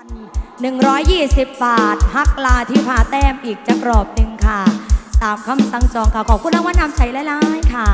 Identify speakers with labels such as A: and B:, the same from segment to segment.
A: 120 บาทฮักลาที่พาแต้มอีกจะกรอบหนึ่งค่ะ ตามคำสั่งจองค่ะ ขอบคุณรางวัลนำใจหลายๆค่ะ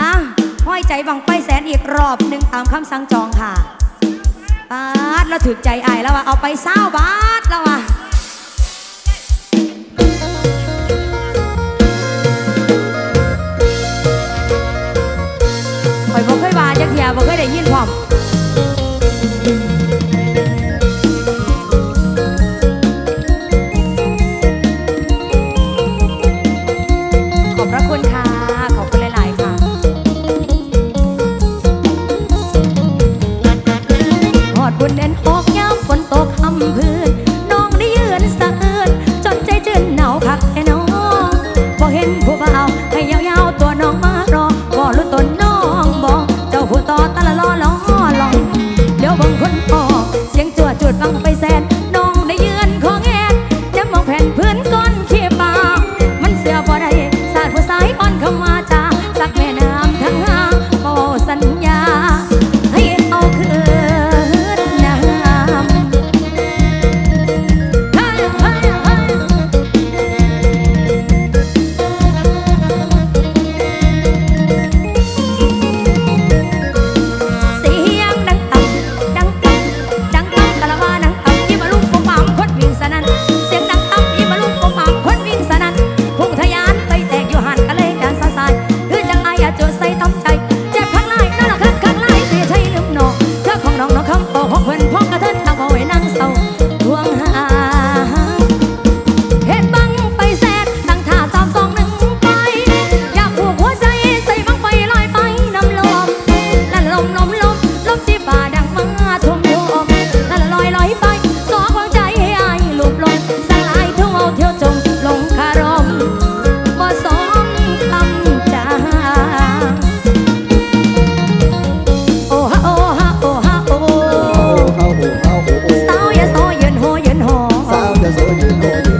A: อะห้อยใจบังไฟแสนอีกรอบหนึ่งตามคำสั่งจองค่ะบาทเราถือใจไอ้แล้วว่ะเอาไปเศร้าบาทแล้วว่ะข่อยบอกเคยบว่าจะเทียบอกเคยได้ยิน
B: พร้อม 我吧。là I'm còn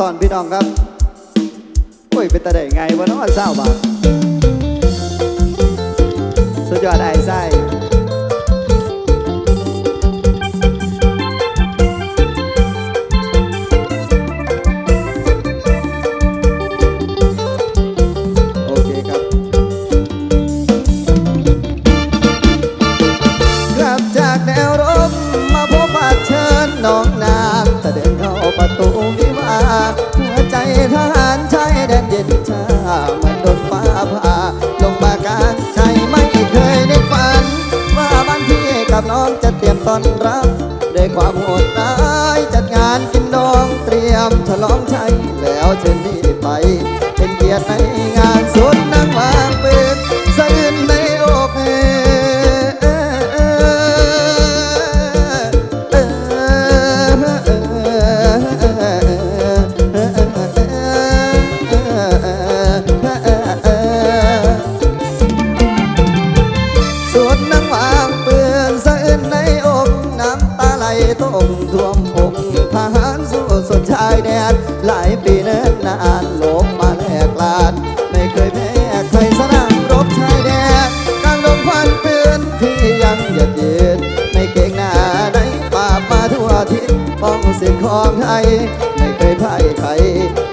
B: ตอนพี่น้องครับโอ้ยเป็นตาได้ไงวะน้องสาวบาท ไม่เคยพ่ายใคร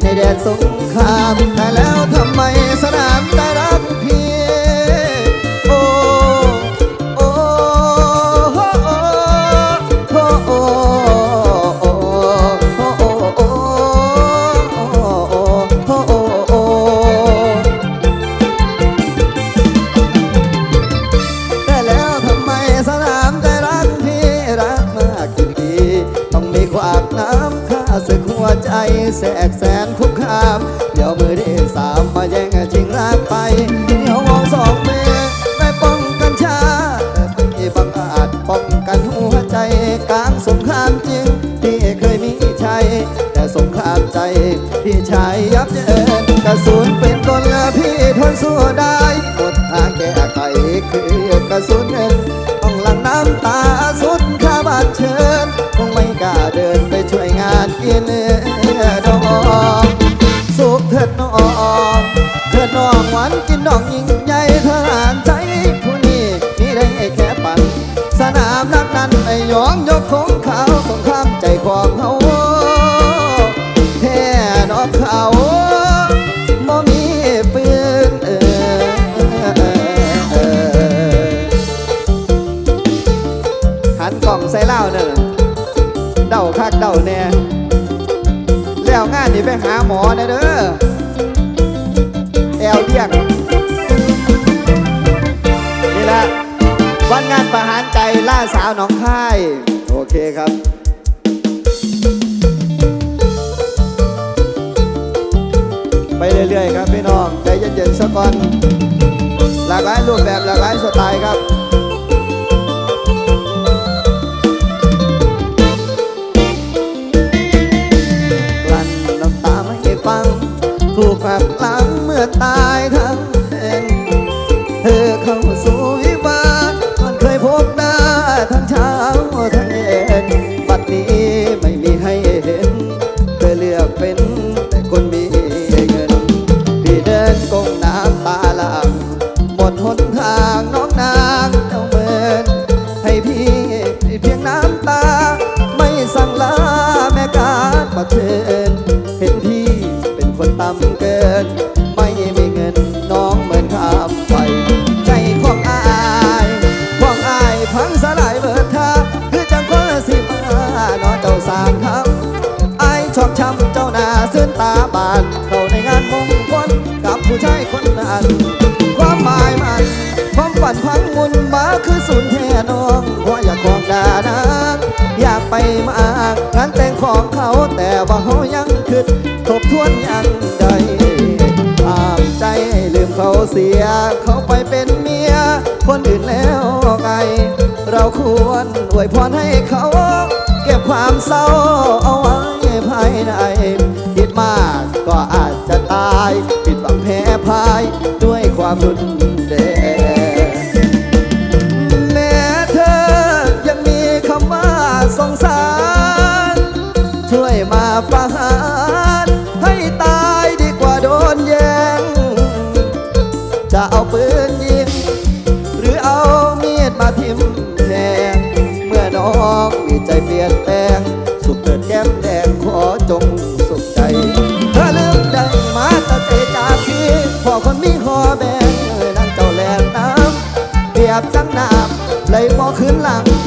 B: ในแดนสงครามแต่แล้วทำไมสนามใจเรับ คือกระสุนต้องหลังน้ำตาสุดข้าบาดเชิญคงไม่กล้าเดินไปช่วยงานกินดองสุขเถิดน้องเถิดน้องหวานกินนองยิง อนงานประหารใจล่าสาวน้องค่าย โอเคครับไปเรื่อยๆครับพี่น้องใจเย็นๆสักก่อน หลากหลายรูปแบบหลากหลายสไตล์ครับกลั้นน้ำตาไม่ฟัง ถูกหักหลังเมื่อตายทั้งเป็นเธอเข้าสู่ เขาเสียเขาไปเป็นเมีย คนอื่นแล้วไง เราควรอวยพรให้เขา เก็บความเศร้าเอาไว้ภายในคิดมากก็อาจจะตาย ผิดหวังแพ้พายด้วยความรุน ได้บ่ขึ้นหลัง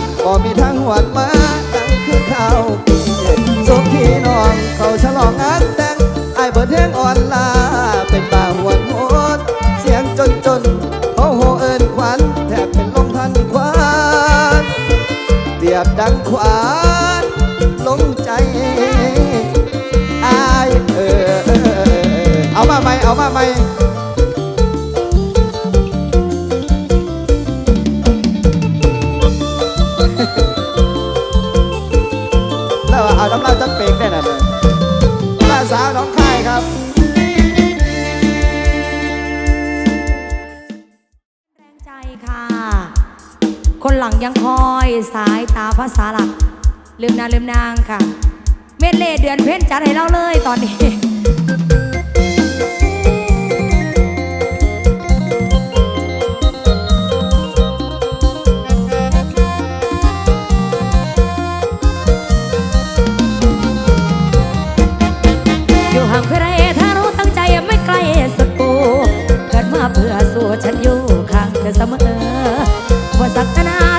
B: องยั
A: งคอยสายตาภาษาหลักลืมนางลืมนางค่ะ เมดเลเดือนเพ่นจัดให้เราเลยตอนนี้เพื่อสู้ฉันอยู่ข้างเธอเสมอว่าสักนา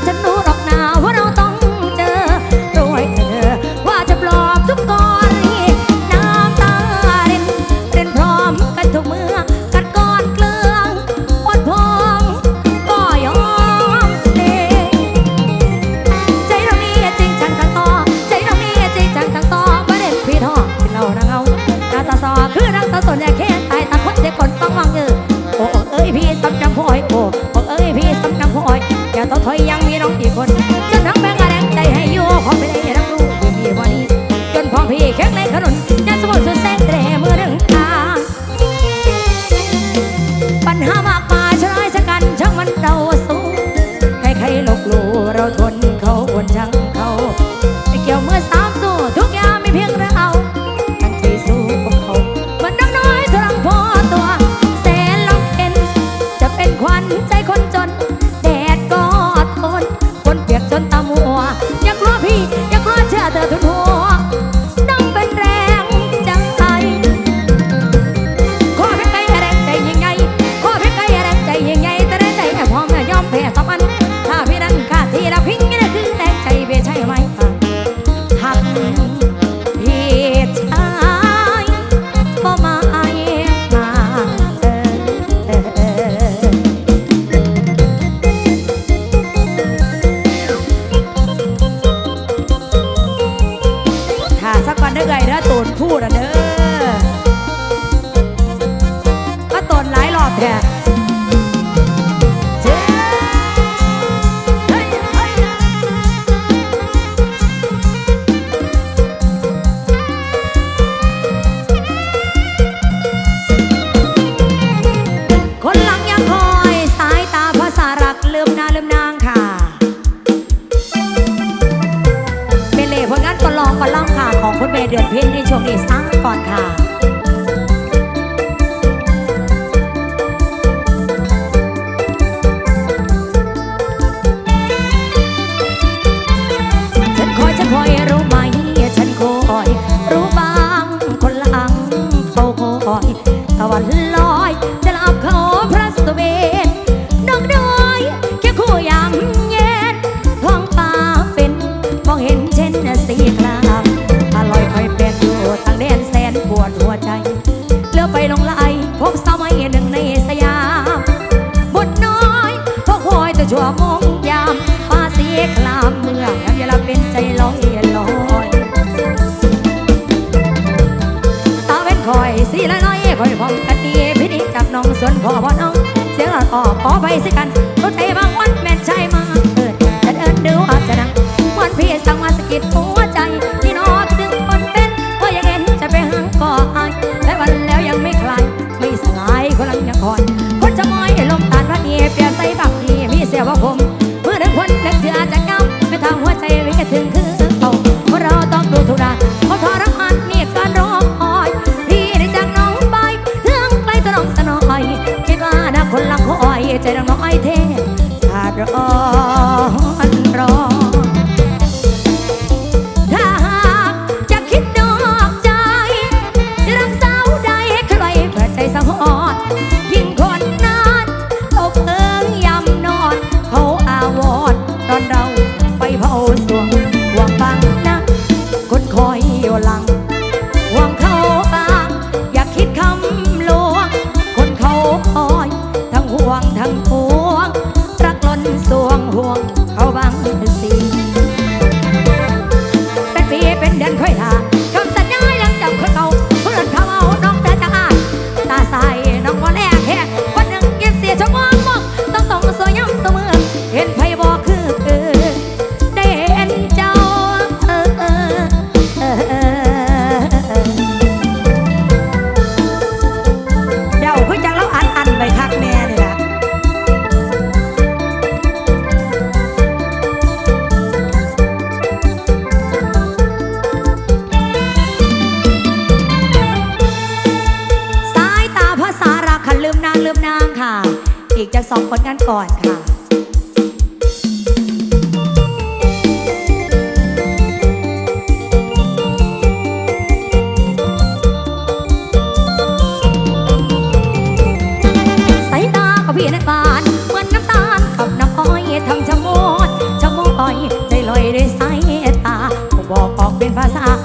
A: บ่อยพองกันดีพิธีจับน้องสวนพ่อพ่อน้อง เสียงอ่ออกขอไปสิกันรถไทยบางวันแม่ใช่มาเกิดจะเอิดดูอาจจะนั่งวันพี่สั่งมาสกิดหัวใจ 巴萨。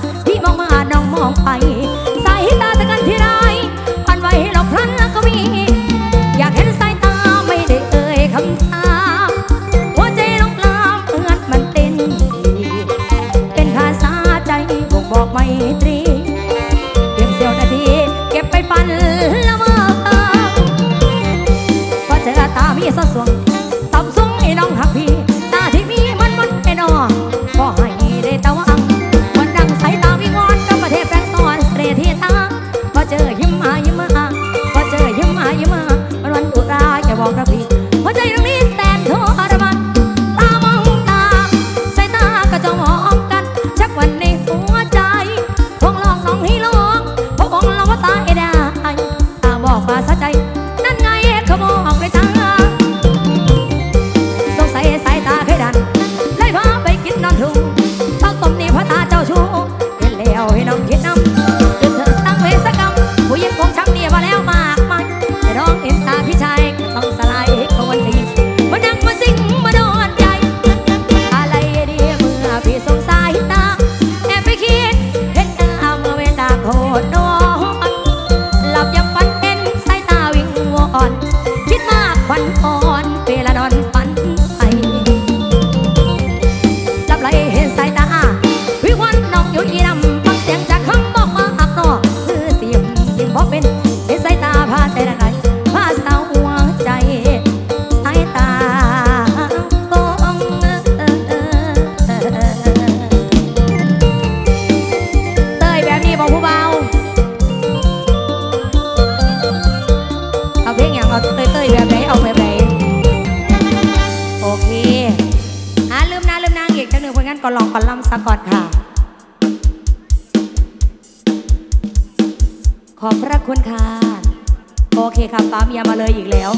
A: คุณค่ะ โอเคค่ะปั๊มยามาเลยอีกแล้ว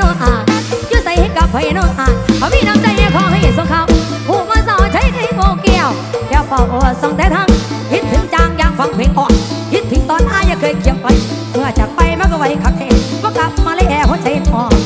A: น้ออาอยู่ใส่ให้กับไผน้องอาเขามีน้ำใจขอให้สงเขาหูมาสอใช้ไก่โมเกี่ยวเดี๋ยวเฝ้าส่องแต่ทั้งคิดถึงจางยังฟังเพลงอ่อนคิดถึงตอนอายยังเคยเขียนไปเมื่อจากไปมัก็ไว้ขักเทนว่ากลับมาเลยแอร์หัวใจอ่อน